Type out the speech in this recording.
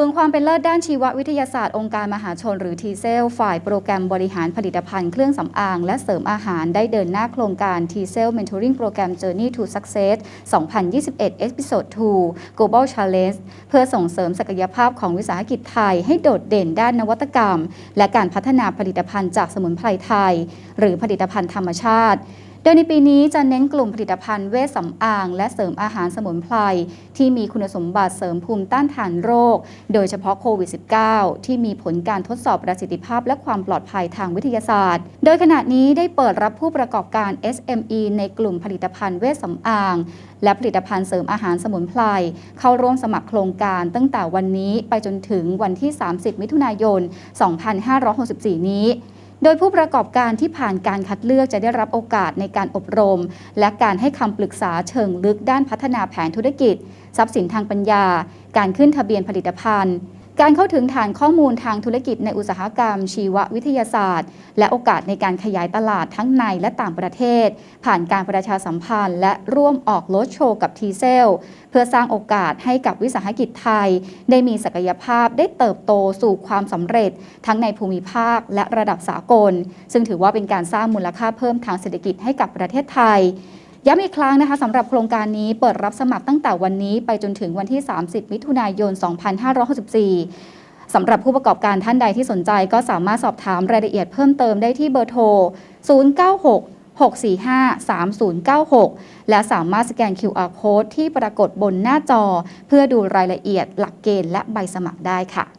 ศูนย์ความเป็นเลิศด้านชีววิทยาศาสตร์องค์การมหาชนหรือทีเซลฝ่ายโปรแกรมบริหารผลิตภัณฑ์เครื่องสำอางและเสริมอาหารได้เดินหน้าโครงการ t c e l Mentoring Program Journey to Success 2021 Episode 2 Global Challenge เพื่อส่งเสริมศักยภาพของวิสาหกิจไทยให้โดดเด่นด้านนวัตกรรม และการพัฒนาผลิตภัณฑ์จากสมุนไพรไทย หรือผลิตภัณฑ์ธรรมชาติ ดยในปีนี้จะเน้นกลุ่มผลิตภัณฑ์เวชสำอาง และเสริมอาหารสมุนไพรที่มีคุณสมบัติเสริมภูมิต้านทานโรค โดยเฉพาะโควิด -19 ที่มีผลการทดสอบประสิทธิภาพและความปลอดภัยทางวิทยาศาสตร์ โดยขณะนี้ได้เปิดรับผู้ประกอบการ SME ในกลุ่มผลิตภัณฑ์เวชสำอาง และผลิตภัณฑ์เสริมอาหารสมุนไพรเข้าร่วมสมัครโครงการตั้งแต่วันนี้ไปจนถึงวันที่ 30 มิถุนายน 2564 นี้ โดยผู้ประกอบการที่ผ่านการคัดเลือกจะได้รับโอกาสในการอบรม และการให้คำปรึกษาเชิงลึกด้านพัฒนาแผนธุรกิจ ทรัพย์สินทางปัญญา การขึ้นทะเบียนผลิตภัณฑ์ การเข้าถึงฐานข้อมูลทางธุรกิจในอุตสาหกรรม ชีววิทยาศาสตร์ และโอกาสในการขยายตลาดทั้งในและต่างประเทศ ผ่านการประชาสัมพันธ์ และร่วมออกโลดโชว์กับทีเซล เพื่อสร้างโอกาสให้กับวิสาหกิจไทย ได้มีศักยภาพได้เติบโตสู่ความสำเร็จ ทั้งในภูมิภาคและระดับสากล ซึ่งถือว่าเป็นการสร้างมูลค่าเพิ่มทางเศรษฐกิจให้กับประเทศไทย ย้ำอีกครั้งนะคะสำหรับโครงการนี้เปิดรับสมัครตั้งแต่วันนี้ไปจนถึงวันที่ 30 มิถุนายน 2564สำหรับผู้ประกอบการท่านใดที่สนใจก็สามารถสอบถามรายละเอียดเพิ่มเติมได้ที่เบอร์โทร 096 645 3096 และสามารถสแกน QR Code ที่ปรากฏบนหน้าจอ เพื่อดูรายละเอียดหลักเกณฑ์และใบสมัครได้ค่ะ